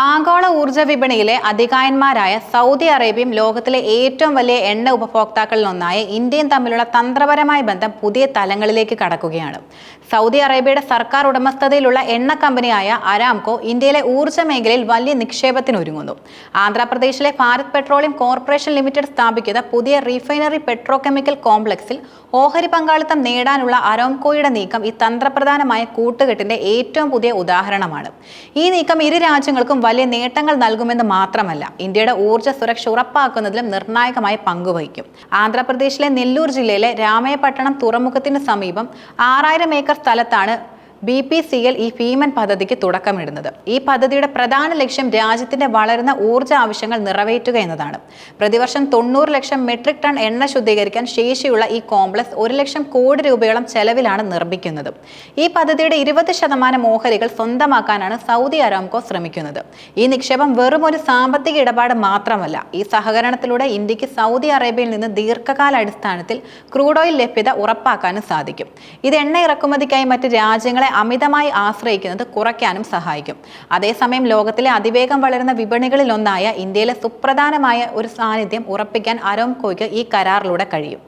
ആഗോള ഊർജ വിപണിയിലെ അധികായന്മാരായ സൗദി അറേബ്യയും ലോകത്തിലെ ഏറ്റവും വലിയ എണ്ണ ഉപഭോക്താക്കളിൽ ഒന്നായ ഇന്ത്യയും തമ്മിലുള്ള തന്ത്രപരമായ ബന്ധം പുതിയ തലങ്ങളിലേക്ക് കടക്കുകയാണ്. സൗദി അറേബ്യയുടെ സർക്കാർ ഉടമസ്ഥതയിലുള്ള എണ്ണ കമ്പനിയായ അരാംകോ ഇന്ത്യയിലെ ഊർജ മേഖലയിൽ വലിയ നിക്ഷേപത്തിനൊരുങ്ങുന്നു ആന്ധ്രാപ്രദേശിലെ ഭാരത് പെട്രോളിയം കോർപ്പറേഷൻ ലിമിറ്റഡ് സ്ഥാപിക്കുന്ന പുതിയ റീഫൈനറി പെട്രോ കെമിക്കൽ കോംപ്ലക്സിൽ ഓഹരി പങ്കാളിത്തം നേടാനുള്ള അരോംകോയുടെ നീക്കം ഈ തന്ത്രപ്രധാനമായ കൂട്ടുകെട്ടിന്റെ ഏറ്റവും പുതിയ ഉദാഹരണമാണ്. ഈ നീക്കം ഇരു രാജ്യങ്ങൾക്കും വലിയ നേട്ടങ്ങൾ നൽകുമെന്ന് മാത്രമല്ല ഇന്ത്യയുടെ ഊർജ സുരക്ഷ ഉറപ്പാക്കുന്നതിലും നിർണായകമായി പങ്കുവഹിക്കും ആന്ധ്രാപ്രദേശിലെ നെല്ലൂർ ജില്ലയിലെ രാമയപട്ടണം തുറമുഖത്തിന് സമീപം ആറായിരം ഏക്കർ സ്ഥലത്താണ് ബി പി സി എൽ ഈ ഭീമൻ പദ്ധതിക്ക് തുടക്കമിടുന്നത്. ഈ പദ്ധതിയുടെ പ്രധാന ലക്ഷ്യം രാജ്യത്തിന്റെ വളരുന്ന ഊർജ ആവശ്യങ്ങൾ നിറവേറ്റുക എന്നതാണ്. പ്രതിവർഷം തൊണ്ണൂറ് ലക്ഷം മെട്രിക് ടൺ എണ്ണ ശുദ്ധീകരിക്കാൻ ശേഷിയുള്ള ഈ കോംപ്ലക്സ് ഒരു ലക്ഷം കോടി രൂപയോളം ചെലവിലാണ് നിർമ്മിക്കുന്നത്. ഈ പദ്ധതിയുടെ ഇരുപത് ശതമാനം ഓഹരികൾ സ്വന്തമാക്കാനാണ് സൗദി അരാംകോ ശ്രമിക്കുന്നത്. ഈ നിക്ഷേപം വെറും ഒരു സാമ്പത്തിക ഇടപാട് മാത്രമല്ല ഈ സഹകരണത്തിലൂടെ ഇന്ത്യയ്ക്ക് സൗദി അറേബ്യയിൽ നിന്ന് ദീർഘകാല അടിസ്ഥാനത്തിൽ ക്രൂഡ് ഓയിൽ ലഭ്യത ഉറപ്പാക്കാനും സാധിക്കും. ഇത് എണ്ണ ഇറക്കുമതിക്കായി മറ്റ് രാജ്യങ്ങളെ അമിതമായി ആശ്രയിക്കുന്നത് കുറയ്ക്കാനും സഹായിക്കും. അതേസമയം ലോകത്തിലെ അതിവേഗം വളരുന്ന വിപണികളിലൊന്നായ ഇന്ത്യയിലെ സുപ്രധാനമായ ഒരു സാന്നിധ്യം ഉറപ്പിക്കാൻ അരോംകോയ്ക്ക് ഈ കരാറിലൂടെ കഴിയും.